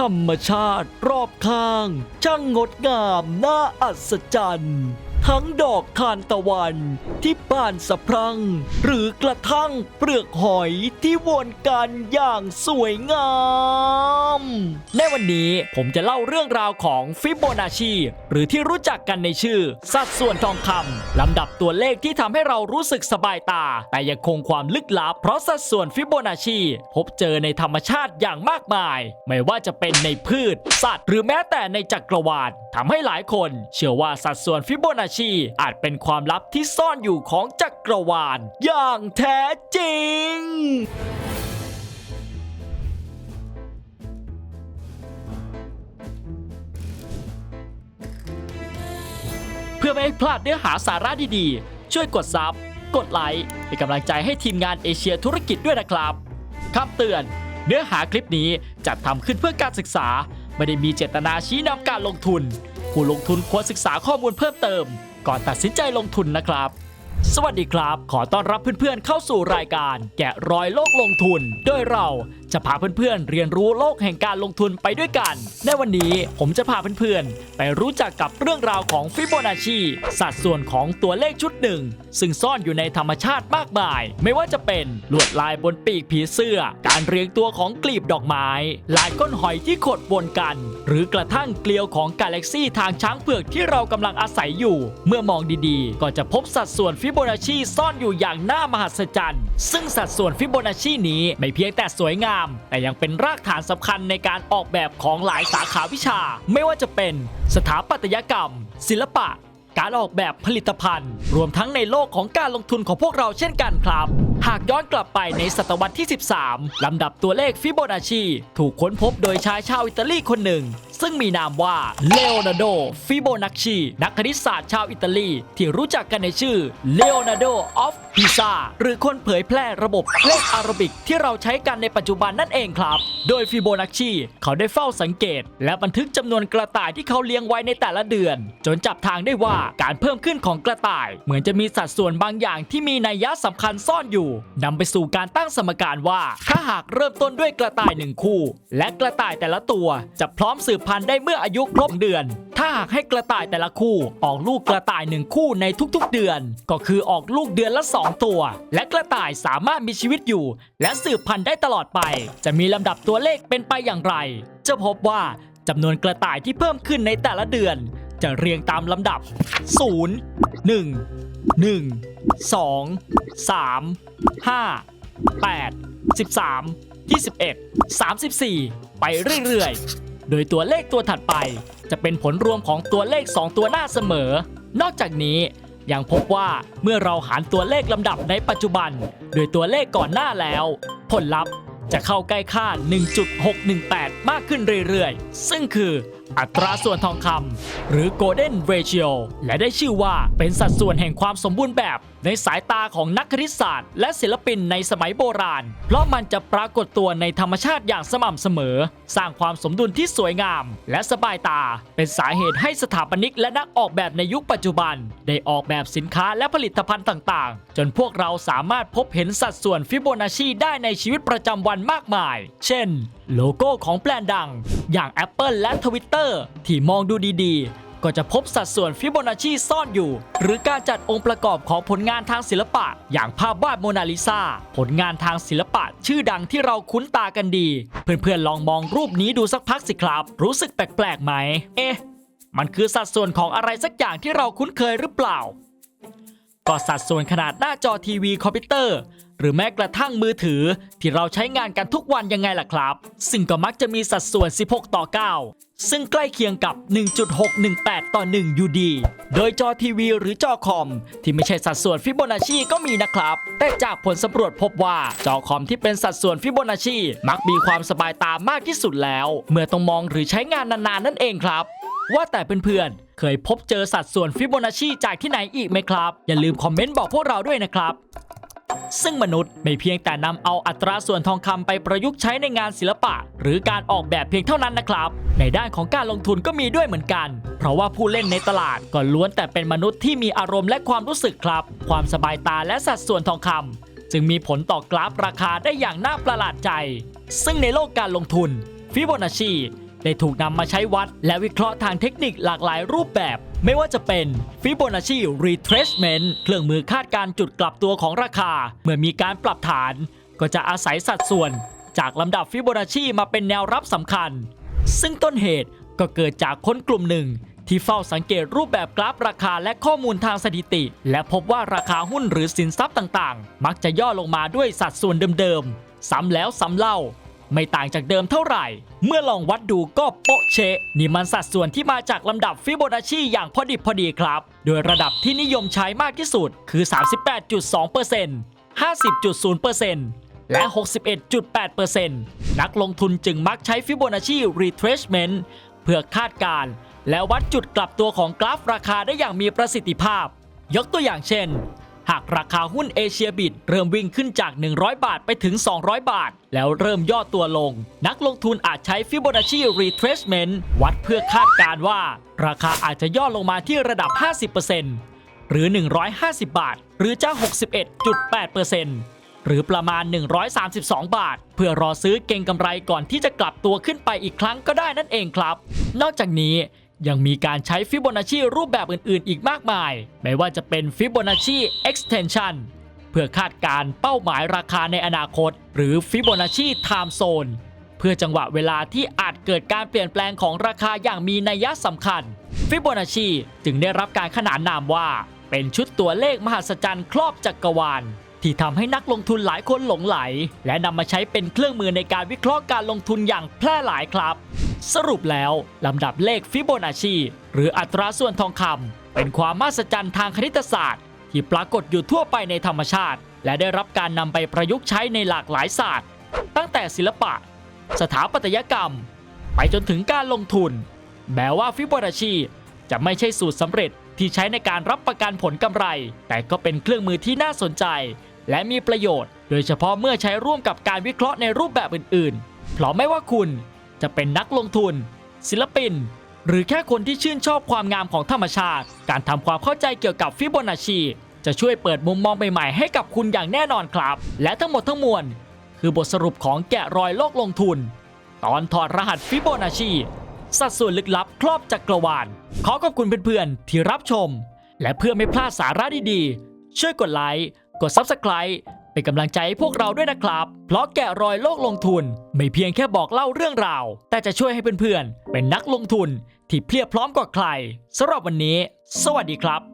ธรรมชาติรอบข้าง ช่างงดงามน่าอัศจรรย์ ทั้งดอกทานตะวันที่บานสะพรั่ง หรือกระทั่งเปลือกหอยที่วนกันอย่างสวยงาม ในวันนี้ผมจะเล่าเรื่องราวของฟิโบนัชชีหรือที่รู้จักกันในชื่อ สัดส่วนทองคำลำดับตัวเลขที่ทำให้เรารู้สึกสบายตา แต่ยังคงความลึกลับ เพราะสัดส่วนฟิโบนัชชีพบเจอในธรรมชาติอย่างมากมาย ไม่ว่าจะเป็นในพืช สัตว์ หรือแม้แต่ในจักรวาลทำให้หลายคนเชื่อว่าสัดส่วนฟิโบนัชชีอาจเป็นความลับที่ซ่อนอยู่ของจักรวาลอย่างแท้จริง พื่อไม่ให้พลาดเนื้อหาสาระดีๆ ช่วยกดซับ กดไลค์เป็นกำลังใจให้ทีมงานเอเชียธุรกิจด้วยนะครับคำเตือน เนื้อหาคลิปนี้จัดทำขึ้นเพื่อการศึกษา ไม่ได้มีเจตนาชี้นำการลงทุน ผู้ลงทุนควรศึกษาข้อมูลเพิ่มเติม ก่อนตัดสินใจลงทุนนะครับ สวัสดีครับ ขอต้อนรับเพื่อนๆเข้าสู่รายการ แกะรอยโลกลงทุน โดยเรา จะพาเพื่อนๆเรียนรู้โลกแห่งการลงทุนไปด้วยกัน ในวันนี้ผมจะพาเพื่อนๆ ไปรู้จักกับเรื่องราวของฟิโบนัชชีสัดส่วนของตัวเลขชุดหนึ่ง ซึ่งซ่อนอยู่ในธรรมชาติมากมาย ไม่ว่าจะเป็นลวดลายบนปีกผีเสื้อ การเรียงตัวของกลีบดอกไม้ ลายก้นหอยที่ขดวนกันหรือกระทั่งเกลียวของกาแล็กซี่ทางช้างเผือกที่เรากำลังอาศัยอยู่ เมื่อมองดีๆ ก็จะพบสัดส่วนฟิโบนัชชีซ่อนอยู่อย่างน่ามหัศจรรย์ ซึ่งสัดส่วนฟิโบนัชชีนี้ไม่เพียงแต่สวยงาม แต่ยังเป็นรากฐานสำคัญในการออกแบบของหลายสาขาวิชา ไม่ว่าจะเป็นสถาปัตยกรรม ศิลปะ การออกแบบผลิตภัณฑ์ รวมทั้งในโลกของการลงทุนของพวกเราเช่นกันครับ หากย้อนกลับไปในศตวรรษที่ 13 ลำดับตัวเลขฟิโบนัชชีถูกค้นพบโดยชายชาวอิตาลีคนหนึ่ง ซึ่งมีนามว่าเลโอนาร์โดฟิโบนัชชีนักคณิตศาสตร์ชาวอิตาลี ที่รู้จักกันในชื่อเลโอนาร์โดออฟพิซาหรือคนเผยแพร่ระบบเลขอารบิกที่เราใช้กันในปัจจุบันนั่นเองครับ โดยฟิโบนัชชีเขาได้เฝ้าสังเกต และบันทึกจำนวนกระต่ายที่เขาเลี้ยงไว้ในแต่ละเดือน จนจับทางได้ว่าการเพิ่มขึ้นของกระต่าย เหมือนจะมีสัดส่วนบางอย่างที่มีนัยยะสำคัญซ่อนอยู่นำไปสู่การตั้งสมการว่า ถ้าหากเริ่มต้นด้วยกระต่ายหนึ่งคู่ และกระต่ายแต่ละตัวจะพร้อมสืบพันธุ์ได้เมื่ออายุครบเดือน ถ้าหากให้กระต่ายแต่ละคู่ออกลูกกระต่ายหนึ่งคู่ในทุกๆเดือน ก็คือออกลูกเดือนละ 2 ตัว และกระต่ายสามารถมีชีวิตอยู่ และสืบพันธุ์ได้ตลอดไป จะมีลำดับตัวเลขเป็นไปอย่างไร จะพบว่าจำนวนกระต่ายที่เพิ่มขึ้นในแต่ละเดือน จะเรียงตามลำดับ 0 1 1 2 3 5 8 13 21 34ไปเรื่อยๆ โดยตัวเลขตัวถัดไปจะเป็นผลรวมของตัวเลข 2 ตัวหน้าเสมอ นอกจากนี้ยังพบว่าเมื่อเราหารตัวเลขลำดับในปัจจุบัน โดยตัวเลขก่อนหน้าแล้ว ผลลัพธ์จะเข้าใกล้ค่า 1.618 มากขึ้นเรื่อยๆ ซึ่งคือ อัตราส่วนทองคำหรือ Golden Ratio และได้ชื่อว่าเป็นสัดส่วนแห่งความสมบูรณ์แบบ ในสายตาของนักคณิตศาสตร์ และศิลปินในสมัยโบราณ เพราะมันจะปรากฏตัวในธรรมชาติอย่างสม่ำเสมอ สร้างความสมดุลที่สวยงาม และสบายตา เป็นสาเหตุให้สถาปนิกและนักออกแบบในยุคปัจจุบัน ได้ออกแบบสินค้าและผลิตภัณฑ์ต่างๆ จนพวกเราสามารถพบเห็นสัดส่วนฟิโบนัชชีได้ในชีวิตประจำวันมากมาย เช่น โลโก้ของแบรนด์ดัง อย่าง Apple และ Twitter ที่มองดูดีๆ ก็จะพบสัดส่วนฟิโบนัชชีซ่อนอยู่ หรือการจัดองค์ประกอบของผลงานทางศิลปะ อย่างภาพวาดโมนาลิซาผลงานทางศิลปะชื่อดังที่เราคุ้นตากันดี เพื่อนๆลองมองรูปนี้ดูสักพักสิครับ รู้สึกแปลกๆไหม เอ๊ะมันคือสัดส่วนของอะไรสักอย่างที่เราคุ้นเคยหรือเปล่า ก็สัดส่วนขนาดหน้าจอทีวีคอมพิวเตอร์ หรือแม้กระทั่งมือถือ ที่เราใช้งานกันทุกวันยังไงล่ะครับ ซึ่งก็มักจะมีสัดส่วน 16 ต่อ 9 ซึ่งใกล้เคียงกับ 1.618 ต่อ 1 อยู่ดี โดยจอทีวีหรือจอคอม ที่ไม่ใช่สัดส่วนฟิโบนัชชีก็มีนะครับ แต่จากผลสำรวจพบว่าจอคอมที่เป็นสัดส่วนฟิโบนัชชีมักมีความสบายตามากที่สุดแล้ว เมื่อต้องมองหรือใช้งานนานๆนั่นเองครับ ว่าแต่เพื่อนๆเคยพบเจอสัดส่วนฟิโบนัชชีจากที่ไหนอีกไหมครับ อย่าลืมคอมเมนต์บอกพวกเราด้วยนะครับ ซึ่งมนุษย์ไม่เพียงแต่นำเอาอัตราส่วนทองคำไปประยุกต์ใช้ในงานศิลปะ หรือการออกแบบเพียงเท่านั้นนะครับ ในด้านของการลงทุนก็มีด้วยเหมือนกัน เพราะว่าผู้เล่นในตลาดก็ล้วนแต่เป็นมนุษย์ที่มีอารมณ์และความรู้สึกครับ ความสบายตาและสัดส่วนทองคำจึงมีผลต่อกราฟราคาได้อย่างน่าประหลาดใจ ซึ่งในโลกการลงทุนฟิโบนัชชีได้ถูกนำมาใช้วัดและวิเคราะห์ทางเทคนิคหลากหลายรูปแบบ ไม่ว่าจะเป็น Fibonacci Retracement เครื่องมือคาดการจุดกลับตัวของราคา เมื่อมีการปรับฐาน ก็จะอาศัยสัดส่วน จากลำดับฟิโบนัชชีมาเป็นแนวรับสำคัญ ซึ่งต้นเหตุก็เกิดจากคนกลุ่มหนึ่ง ที่เฝ้าสังเกตรูปแบบกราฟราคาและข้อมูลทางสถิติ และพบว่าราคาหุ้นหรือสินทรัพย์ต่างๆ มักจะย่อลงมาด้วยสัดส่วนเดิมๆ ซ้ำแล้วซ้ำเล่า ไม่ต่างจากเดิมเท่าไหร่ เมื่อลองวัดดูก็โป๊ะเชะนี่มันสัดส่วนที่มาจากลำดับฟิโบนัชชีอย่างพอดิบพอดีครับ โดยระดับที่นิยมใช้มากที่สุดคือ 38.2% 50.0%และ 61.8%นักลงทุนจึงมักใช้ Fibonacci retracement เพื่อคาดการณ์และวัดจุดกลับตัวของกราฟราคาได้อย่างมีประสิทธิภาพ ยกตัวอย่างเช่น หากราคาหุ้นเอเชียบิดเริ่มวิ่งขึ้นจาก 100 บาทไปถึง 200 บาท แล้วเริ่มย่อตัวลง นักลงทุนอาจใช้ Fibonacci retracement วัดเพื่อคาดการว่า ราคาอาจจะย่อลงมาที่ระดับ 50%หรือ 150 บาท หรือจะ61.8%หรือประมาณ 132 บาท เพื่อรอซื้อเก็งกำไรก่อนที่จะกลับตัวขึ้นไปอีกครั้งก็ได้นั่นเองครับ นอกจากนี้ ยังมีการใช้ฟิโบนัชชีรูปแบบอื่นๆ อีกมากมาย ไม่ว่าจะเป็นฟิโบนัชชี extension เพื่อคาดการเป้าหมายราคาในอนาคต หรือฟิโบนัชชี time zone เพื่อจังหวะเวลาที่อาจเกิดการเปลี่ยนแปลงของราคาอย่างมีนัยสำคัญ ฟิโบนัชชีจึงได้รับการขนานนามว่า เป็นชุดตัวเลขมหัศจรรย์ครอบจักรวาลที่ทำให้นักลงทุนหลายคนหลงไหล และนำมาใช้เป็นเครื่องมือในการวิเคราะห์การลงทุนอย่างแพร่หลายครับ สรุปแล้ว ลำดับเลขฟิโบนัชชีหรืออัตราส่วนทองคำเป็นความมหัศจรรย์ทางคณิตศาสตร์ ที่ปรากฏอยู่ทั่วไปในธรรมชาติ และได้รับการนำไปประยุกต์ใช้ในหลากหลายศาสตร์ ตั้งแต่ศิลปะ สถาปัตยกรรม ไปจนถึงการลงทุน แม้ว่าฟิโบนัชชีจะไม่ใช่สูตรสำเร็จที่ใช้ในการรับประกันผลกำไร แต่ก็เป็นเครื่องมือที่น่าสนใจ และมีประโยชน์ โดยเฉพาะเมื่อใช้ร่วมกับการวิเคราะห์ในรูปแบบอื่นๆ เพราะไม่ว่าคุณ จะเป็นนักลงทุน ศิลปิน หรือแค่คนที่ชื่นชอบความงามของธรรมชาติ การทำความเข้าใจเกี่ยวกับฟิโบนัชชีจะช่วยเปิดมุมมองใหม่ๆให้กับคุณอย่างแน่นอนครับ และทั้งหมดทั้งมวล คือบทสรุปของแกะรอยโลกลงทุน ตอนถอดรหัสฟิโบนัชชีสัดส่วนลึกลับครอบจักรวาล ขอขอบคุณเพื่อนๆ ที่รับชม และเพื่อไม่พลาดสาระดีๆ ช่วยกดไลค์ กด Subscribe เป็นกำลังใจให้พวกเราด้วยนะครับ เพราะแกะรอยโลกลงทุน ไม่เพียงแค่บอกเล่าเรื่องราว แต่จะช่วยให้เพื่อนๆ เป็นนักลงทุนที่เพียบพร้อมกว่าใครสำหรับวันนี้ สวัสดีครับ